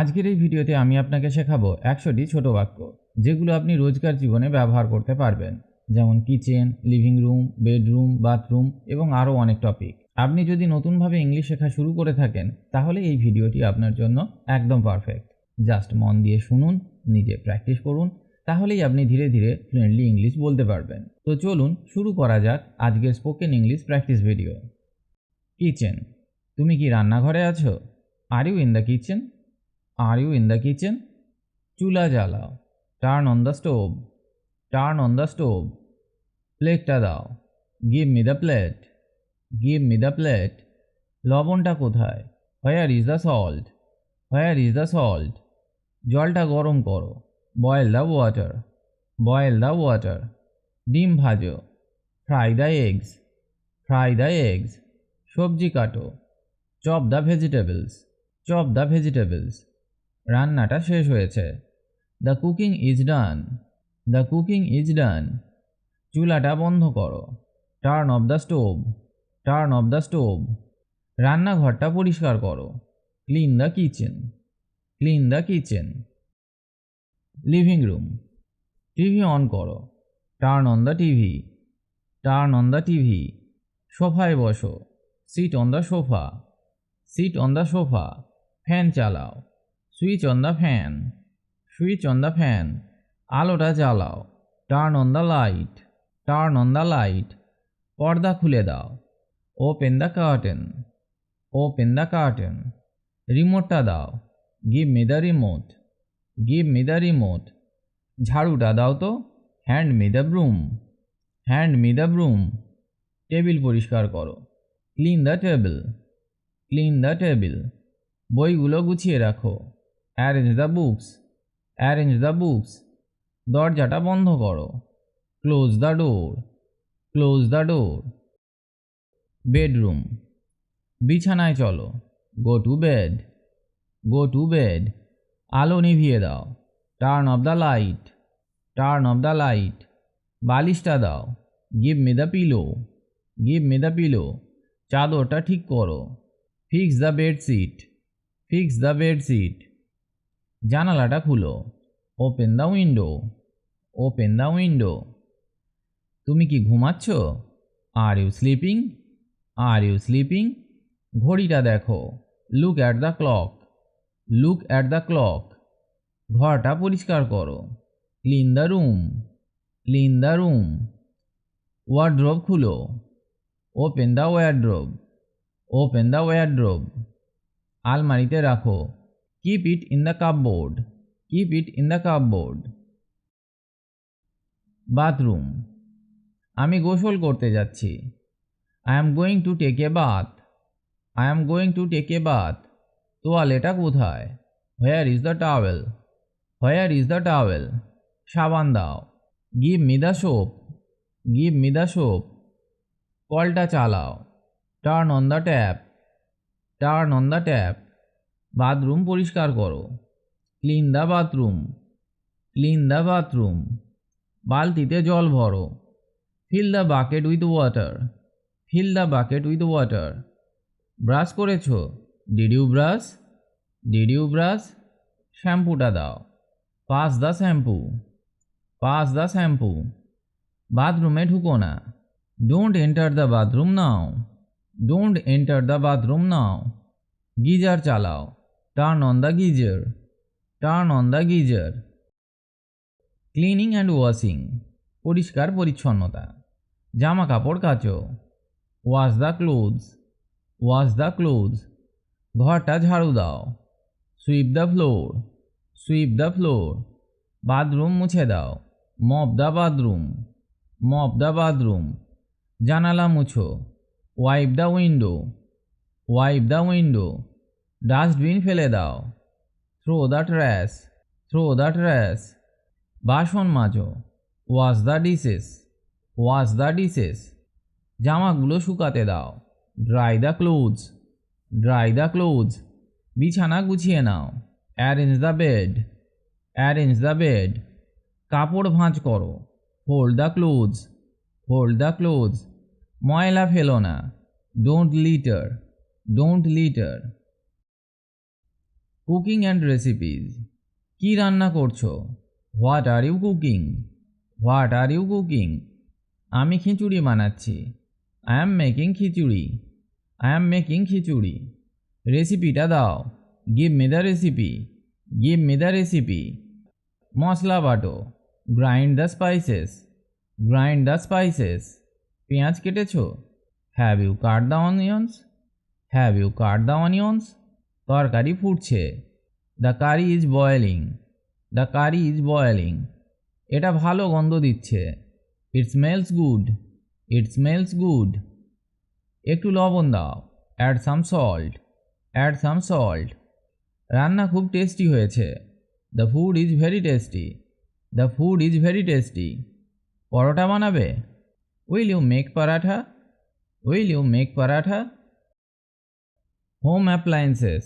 আজকের এই ভিডিওতে আমি আপনাকে শেখাবো একশোটি ছোট বাক্য, যেগুলো আপনি রোজকার জীবনে ব্যবহার করতে পারবেন। যেমন kitchen, living room, bedroom, bathroom এবং আরও অনেক টপিক। আপনি যদি নতুনভাবে ইংলিশ শেখা শুরু করে থাকেন, তাহলে এই ভিডিওটি আপনার জন্য একদম পারফেক্ট। জাস্ট মন দিয়ে শুনুন, নিজে প্র্যাকটিস করুন, তাহলেই আপনি ধীরে ধীরে ফ্লুয়েন্টলি ইংলিশ বলতে পারবেন। তো চলুন শুরু করা যাক আজকের spoken English practice video. Kitchen, তুমি কি রান্নাঘরে আছো? Are you in the kitchen are you in the kitchen চুলা জ্বালাও। Turn on the stove turn on the stove প্লেটটা দাও। Give me the plate give me the plate লবণটা কোথায়? Where is the salt where is the salt জলটা গরম করো। Boil the water boil the water ডিম ভাজো। Fry the eggs fry the eggs সবজি কাটো। Chop the vegetables chop the vegetables রান্নাটা শেষ হয়েছে। The cooking is done the cooking is done চুলাটা বন্ধ করো। Turn off the stove turn off the stove রান্নাঘরটা পরিষ্কার করো। Clean the kitchen clean the kitchen living room TV on করো। Turn on the TV turn on the TV সোফায় বসো। Sit on the sofa sit on the sofa fan চালাও। Switch on the fan, switch on the fan, আলোটা জ্বালাও, turn on the light, turn on the light, পর্দা খুলে দাও, open the curtain, open the curtain, রিমোটটা দাও, give me the remote, give me the remote, ঝাড়ুটা দাও তো, hand me the broom, hand me the broom, table পরিষ্কার করো, clean the table, clean the table, বইগুলো গুছিয়ে রাখো। Arrange the books arrange the books দরজাটা বন্ধ করো। Close the door close the door bedroom বিছানায় চলো। Go to bed go to bed আলো নিভিয়ে দাও। Turn off the light turn off the light বালিশটা দাও। Give me the pillow give me the pillow চাদরটা ঠিক করো। Fix the bedsheet fix the bedsheet জানালাটা খুলো। Open the window open the window তুমি কি ঘুমাচ্ছ? Are you sleeping are you sleeping ঘড়িটা দেখো। Look at the clock look at the clock ঘরটা পরিষ্কার করো। Clean the room clean the room wardrobe খুলো। Open the wardrobe open the wardrobe আলমারিতে রাখো। Keep it in the cupboard keep it in the cupboard bathroom আমি গোসল করতে যাচ্ছি। I am going to take a bath I am going to take a bath তোয়ালেটা কোথায়? Where is the towel where is the towel সাবান দাও। Give me the soap give me the soap কলটা চালাও। Turn on the tap turn on the tap bathroom পরিষ্কার করো। Clean the bathroom clean the bathroom বালতিতে জল ভরো। Fill the bucket with water fill the bucket with water brush করেছ? Did you brush did you brush শ্যাম্পুটা দাও। Pass the shampoo pass the shampoo বাথরুমে ঢুকো না। Don't enter the bathroom now don't enter the bathroom now geyser চালাও। Turn on the geyser turn on the geyser cleaning and washing পরিষ্কার পরিচ্ছন্নতা জামা কাপড় কাচো wash the clothes wash the clothes ঘরটা ঝাড়ু দাও. Sweep the floor sweep the floor bathroom মুছে দাও. Mop the bathroom mop the bathroom জানালা মুছো। Wipe the window wipe the window dustbin ফেলে দাও। Throw the trash throw the trash বাসন মাজো wash the dishes wash the dishes জামাগুলো শুকাতে দাও। Dry the clothes dry the clothes বিছানা গুছিয়ে নাও। Arrange the bed arrange the bed কাপড় ভাঁজ করো। Hold the clothes hold the clothes ময়লা ফেলো না। Don't litter don't litter cooking and recipes কি রান্না করছ? What are you cooking what are you cooking আমি খিচুড়ি বানাচ্ছি। I am making khichdi. I am making khichdi. রেসিপিটা দাও। Give me the recipe give me the recipe masala বাটো। Grind the spices grind the spices পেঁয়াজ কেটেছো? Have you cut the onions have you cut the onions তরকারি ফুটছে। The curry is boiling the curry is boiling এটা ভালো গন্ধ দিচ্ছে। It smells good it smells good একটু লবণ দাও। Add some salt add some salt রান্না খুব টেস্টি হয়েছে। The food is very tasty the food is very tasty paratha বানাবে? Will you make paratha will you make paratha home appliances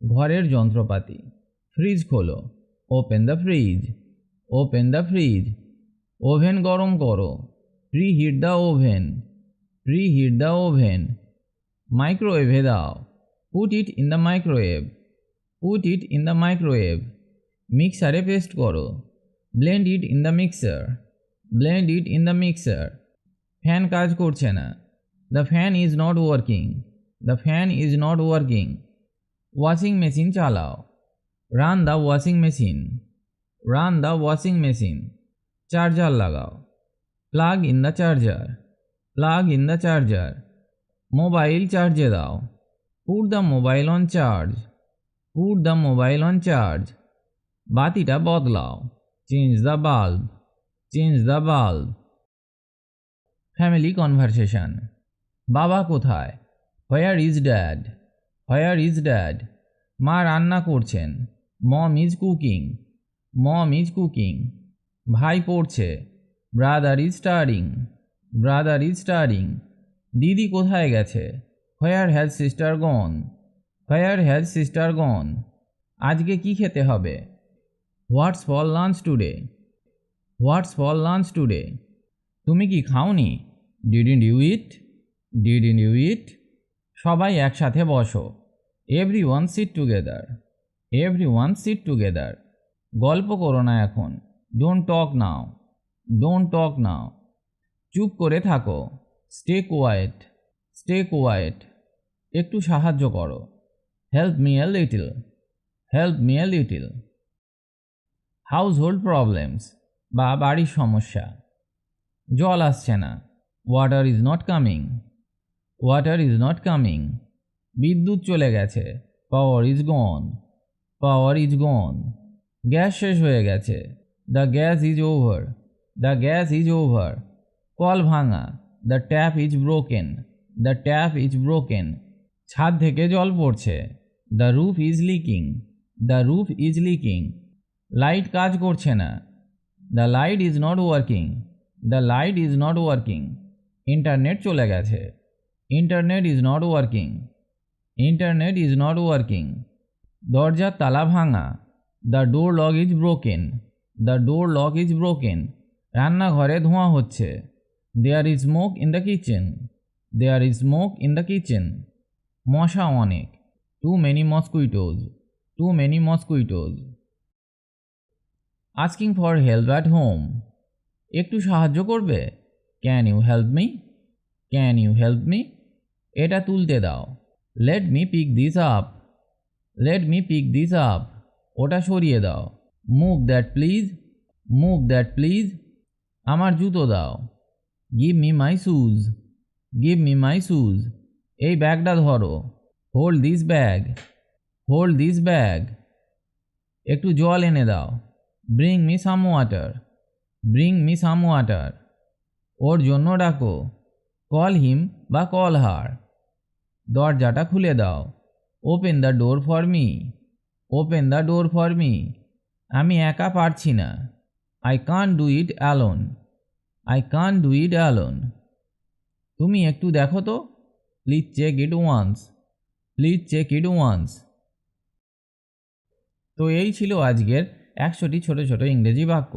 ঘরের যন্ত্রপাতি। Fridge খোলো। Open the fridge open the fridge oven গরম করো। Preheat the oven preheat the oven মাইক্রোওয়েভে দাও put it in the microwave put it in the microwave মিক্সারে paste করো। Blend it in the mixer blend it in the mixer fan কাজ করছে না। The fan is not working the fan is not working washing machine চালাও run the washing machine run the washing machine charger লাগাও plug in the charger plug in the charger mobile চার্জে দাও put the mobile on charge put the mobile on charge বাতিটা বদলাও change the bulb change the bulb family conversation বাবা কোথায় where is dad where is dad মা রান্না করছেন। Mom is cooking mom is cooking ভাই পড়ছে। Brother is staring brother is staring দিদি কোথায় গেছে? Where has sister gone where has sister gone আজকে কি খেতে হবে? What's for lunch today what's for lunch today তুমি কি খাওনি? Did didn't you eat didn't you eat সবাই একসাথে বসো। Every one sit together every one sit together গল্প করো না এখন। Don't talk now don't talk now চুপ করে থাকো। স্টে কোয়াইট স্টে কোয়াইট একটু সাহায্য করো। Help me a little help me a little household problems বা বাড়ির সমস্যা। জল আসছে না। Water is not coming water is not coming বিদ্যুৎ চলে গেছে। Power is gone power is gone gas শেষ হয়ে গেছে। The gas is over the gas is over call ভাঙা। The tap is broken the tap is broken ছাদ থেকে জল পড়ছে। The roof is leaking the roof is leaking light কাজ করছে না। The light is not working the light is not working internet চলে গেছে। Internet is not working internet is not working দরজার তালা ভাঙা। The door lock is broken the door lock is broken রান্নাঘরে ধোঁয়া হচ্ছে। There is smoke in the kitchen there is smoke in the kitchen মশা অনেক। Too many mosquitoes too many mosquitoes asking for help at home একটু সাহায্য করবে? Can you help me can you help me এটা তুলতে দাও। Let me pick this up let me pick this up ওটা সরিয়ে দাও। Move that please move that please আমার জুতো দাও। Give me my shoes give me my shoes এই ব্যাগটা ধরো। Hold this bag hold this bag একটু জল এনে দাও। Bring me some water bring me some water ওর জন্য ডাকো। কল হিম বা কল হার দরজাটা খুলে দাও। Open the door for me open the door for me আমি একা পারছি না। I can do it alone I can do it alone তুমি একটু দেখো তো। Please check it once please check it once তো এই ছিল আজকের একশোটি ছোট ছোট ইংরেজি বাক্য,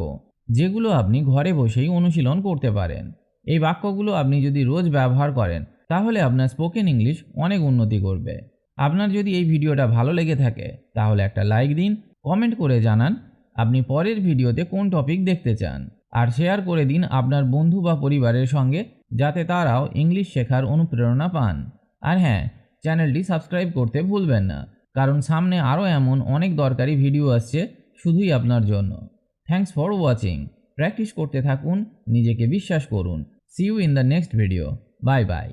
যেগুলো আপনি ঘরে বসেই অনুশীলন করতে পারেন। এই বাক্যগুলো আপনি যদি রোজ ব্যবহার করেন তাহলে আপনার স্পোকেন ইংলিশ অনেক উন্নতি করবে। আপনার যদি এই ভিডিওটা ভালো লেগে থাকে, তাহলে একটা লাইক দিন কমেন্ট করে জানান, আপনি পরের ভিডিওতে কোন টপিক দেখতে চান। আর শেয়ার করে দিন আপনার বন্ধু বা পরিবারের সঙ্গে, যাতে তারাও ইংলিশ শেখার অনুপ্রেরণা পান। আর হ্যাঁ চ্যানেলটি সাবস্ক্রাইব করতে ভুলবেন না, কারণ সামনে আরও এমন অনেক দরকারি ভিডিও আসছে শুধুই আপনার জন্য। থ্যাঙ্কস ফর ওয়াচিং প্র্যাকটিস করতে থাকুন, নিজেকে বিশ্বাস করুন। See you in the next video bye bye